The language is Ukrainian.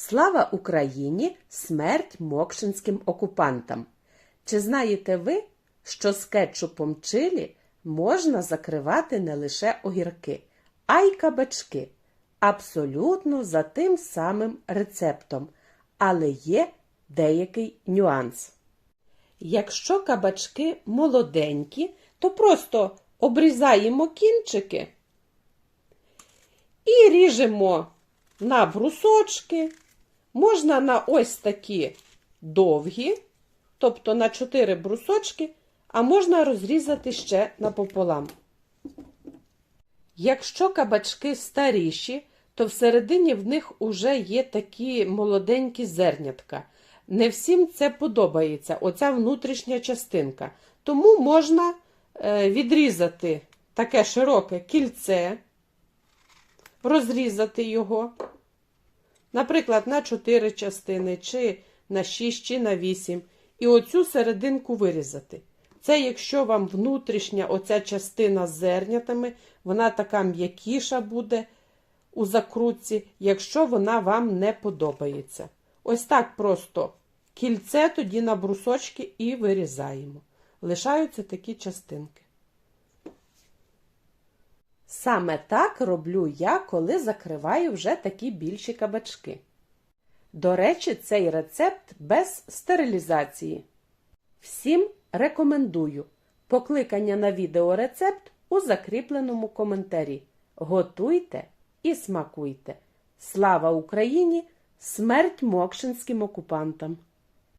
Слава Україні! Смерть мокшинським окупантам! Чи знаєте ви, що з кетчупом чилі можна закривати не лише огірки, а й кабачки? Абсолютно за тим самим рецептом, але є деякий нюанс. Якщо кабачки молоденькі, то просто обрізаємо кінчики і ріжемо на брусочки, можна на ось такі довгі, тобто на 4 брусочки, а можна розрізати ще напополам. Якщо кабачки старіші, то всередині в них уже є такі молоденькі зернятка. Не всім це подобається, оця внутрішня частинка. Тому можна е, відрізати таке широке кільце, розрізати його, наприклад, на 4 частини, чи на 6, чи на 8, і оцю серединку вирізати. Це якщо вам внутрішня оця частина з зернятами, вона така м'якіша буде у закрутці, якщо вона вам не подобається. Ось так просто кільце тоді на брусочки і вирізаємо. Лишаються такі частинки. Саме так роблю я, коли закриваю вже такі більші кабачки. До речі, цей рецепт без стерилізації. Всім рекомендую покликання на відеорецепт у закріпленому коментарі. Готуйте і смакуйте. Слава Україні! Смерть мокшинським окупантам!